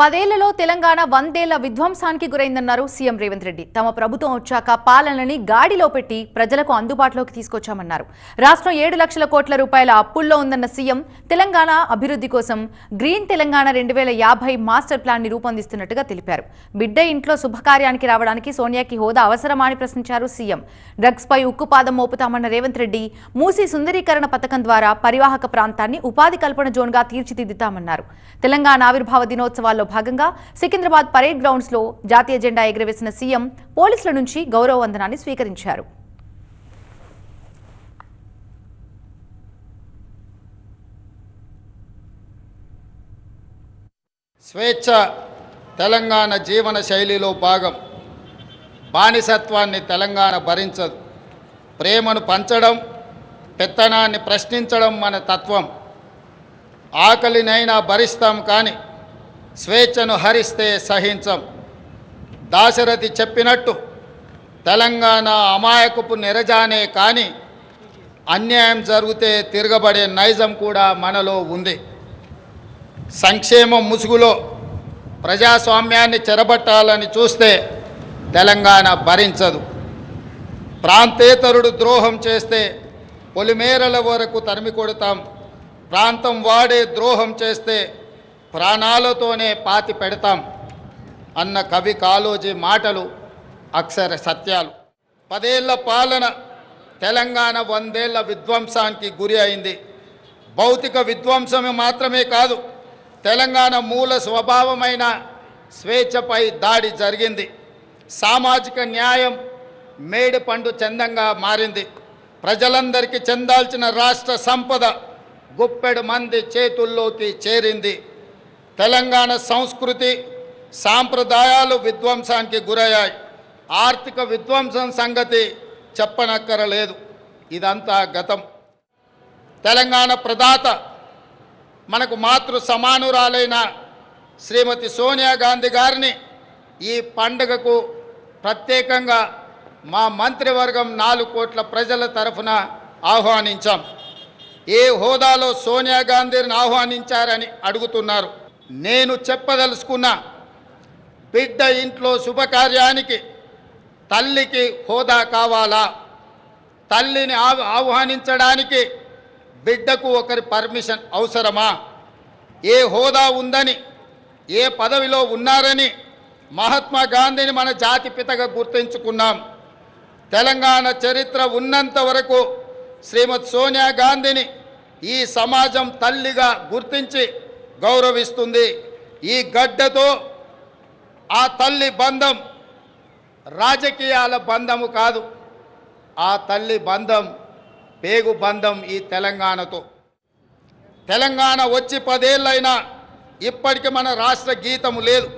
పదేళ్ళలో తెలంగాణ వందేళ్ళ విధ్వంసానికి గురైందన్నారు సీఎం రేవంత్ రెడ్డి. తమ ప్రభుత్వం వచ్చాక పాలనని గాడిలో పెట్టి ప్రజలకు అందుబాటులోకి తీసుకొచ్చామన్నారు. రాష్ట్రం ఏడు లక్షల కోట్ల రూపాయల అప్పుల్లో ఉందన్న సీఎం తెలంగాణ అభివృద్ధి కోసం గ్రీన్ తెలంగాణ రెండు వేల యాభై మాస్టర్ ప్లాన్ని రూపొందిస్తున్నట్టుగా తెలిపారు. బిడ్డ ఇంట్లో శుభకార్యానికి రావడానికి సోనియాకి హోదా అవసరమా అని ప్రశ్నించారు సీఎం. డ్రగ్స్ పై ఉక్కుపాదం మోపుతామన్న రేవంత్ రెడ్డి మూసీ సుందరీకరణ పథకం ద్వారా పరివాహక ప్రాంతాన్ని ఉపాధి కల్పన జోన్గా తీర్చిదిద్దుతామన్నారు. తెలంగాణ ఆవిర్భావ దినోత్సవాల్లో భాగంగా సికింద్రాబాద్ పరేడ్ గ్రౌండ్స్లో జాతీయ జెండా ఎగురవేసిన సీఎం పోలీసుల నుంచి గౌరవ వందనాన్ని స్వీకరించారు. స్వేచ్ఛ తెలంగాణ జీవన శైలిలో భాగం. బానిసత్వాన్ని తెలంగాణ భరించదు. ప్రేమను పంచడం పెత్తనాన్ని ప్రశ్నించడం మన తత్వం. ఆకలినైనా భరిస్తాం కానీ స్వేచ్ఛను హరిస్తే సహించం. దాశరథి చెప్పినట్టు తెలంగాణ అమాయకపు నిరజానే కానీ అన్యాయం జరిగితే తిరగబడే నైజం కూడా మనలో ఉంది. సంక్షేమం ముసుగులో ప్రజాస్వామ్యాన్ని చెరబట్టాలని చూస్తే తెలంగాణ భరించదు. ప్రాంతేతరుడు ద్రోహం చేస్తే పొలిమేరల వరకు తరిమి కొడతాం. ప్రాంతం వాడే ద్రోహం చేస్తే ప్రాణాలతోనే పాతి పెడతాం అన్న కవి కాలోజీ మాటలు అక్షర సత్యాలు. పదేళ్ళ పాలన తెలంగాణ వందేళ్ళ విధ్వంసానికి గురి అయింది. భౌతిక విధ్వంసమే మాత్రమే కాదు తెలంగాణ మూల స్వభావమైన స్వేచ్ఛపై దాడి జరిగింది. సామాజిక న్యాయం మేడి పండు చందంగా మారింది. ప్రజలందరికీ చెందాల్సిన రాష్ట్ర సంపద గుప్పెడు మంది చేతుల్లోకి చేరింది. తెలంగాణ సంస్కృతి సాంప్రదాయాలు విధ్వంసానికి గురయ్యాయి. ఆర్థిక విధ్వంసం సంగతి చెప్పనక్కరలేదు. ఇదంతా గతం. తెలంగాణ ప్రదాత మనకు మాతృ సమానురాలైన శ్రీమతి సోనియా గాంధీ గారిని ఈ పండుగకు ప్రత్యేకంగా మా మంత్రివర్గం నాలుగు కోట్ల ప్రజల తరఫున ఆహ్వానించాం. ఏ హోదాలో సోనియా గాంధీని ఆహ్వానించారని అడుగుతున్నారు. నేను చెప్పదలుచుకున్న బిడ్డ ఇంట్లో శుభకార్యానికి తల్లికి హోదా కావాలా? తల్లిని ఆహ్వానించడానికి బిడ్డకు ఒకరి పర్మిషన్ అవసరమా? ఏ హోదా ఉందని ఏ పదవిలో ఉన్నారని మహాత్మా గాంధీని మన జాతి పితగా గుర్తించుకున్నాం. తెలంగాణ చరిత్ర ఉన్నంత వరకు శ్రీమతి సోనియా గాంధీని ఈ సమాజం తల్లిగా గుర్తించి గౌరవిస్తుంది. ఈ గడ్డతో ఆ తల్లి బంధం రాజకీయాల బంధము కాదు. ఆ తల్లి బంధం పేగు బంధం ఈ తెలంగాణతో. తెలంగాణ వచ్చి పదేళ్ళైనా ఇప్పటికి మన రాష్ట్ర గీతము లేదు.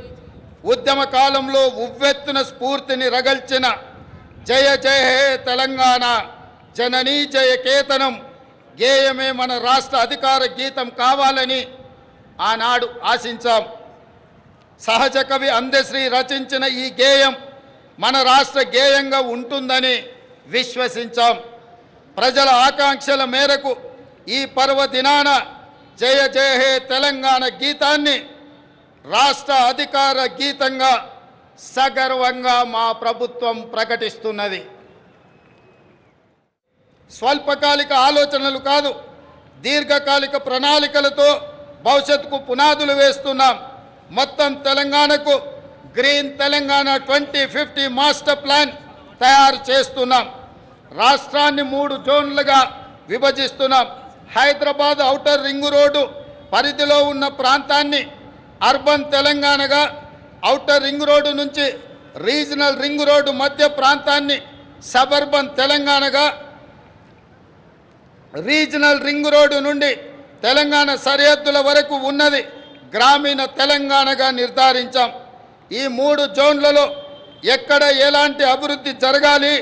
ఉద్యమ కాలంలో ఉవ్వెత్తున స్ఫూర్తిని రగల్చిన జయ జయ హే తెలంగాణ జననీ జయ కేతనం గేయమే మన రాష్ట్ర అధికార గీతం కావాలని ఆనాడు ఆశించాం. సహజ కవి అందశ్రీ రచించిన ఈ గేయం మన రాష్ట్ర గేయంగా ఉంటుందని విశ్వసించాం. ప్రజల ఆకాంక్షల మేరకు ఈ పర్వదినాన జయ జయ హే తెలంగాణ గీతాన్ని రాష్ట్ర అధికార గీతంగా సగర్వంగా మా ప్రభుత్వం ప్రకటిస్తున్నది. స్వల్పకాలిక ఆలోచనలు కాదు దీర్ఘకాలిక ప్రణాళికలతో భవిష్యత్తుకు పునాదులు వేస్తున్నాం. మొత్తం తెలంగాణకు green Telangana twenty fifty master plan తయారు చేస్తున్నాం. రాష్ట్రాన్ని మూడు జోన్లుగా విభజిస్తున్నాం. హైదరాబాద్ ఔటర్ రింగ్ రోడ్డు పరిధిలో ఉన్న ప్రాంతాన్ని అర్బన్ తెలంగాణగా ఔటర్ రింగ్ రోడ్డు నుంచి రీజనల్ రింగ్ రోడ్డు మధ్య ప్రాంతాన్ని సబర్బన్ తెలంగాణగా రీజనల్ రింగ్ రోడ్డు నుండి తెలంగాణ సరిహద్దుల వరకు ఉన్నది. గ్రామీణ తెలంగాణగా నిర్ధారించాం. ఈ మూడు జోన్లలో ఎక్కడ ఎలాంటి అభివృద్ధి జరగాలి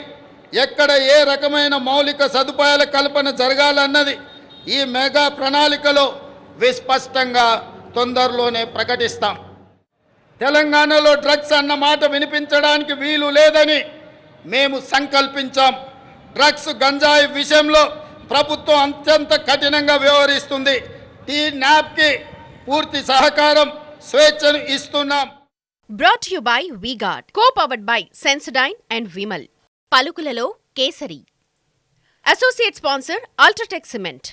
ఎక్కడ ఏ రకమైన మౌలిక సదుపాయాల కల్పన జరగాలన్నది ఈ మెగా ప్రణాళికలో విస్పష్టంగా తొందరలోనే ప్రకటిస్తాం. తెలంగాణలో డ్రగ్స్ అన్న మాట వినిపించడానికి వీలు లేదని మేము సంకల్పించాం. డ్రగ్స్ గంజాయి విషయంలో ప్రభుత్వం అత్యంత కఠినంగా వ్యవహరిస్తుంది. టీ నాప్కి పూర్తి సహకారం స్వేచ్ఛను ఇస్తున్నాం. Brought you by Vguard co powered by Sensodyne and Vimal పలుకులలో Kesari. Associate sponsor UltraTech cement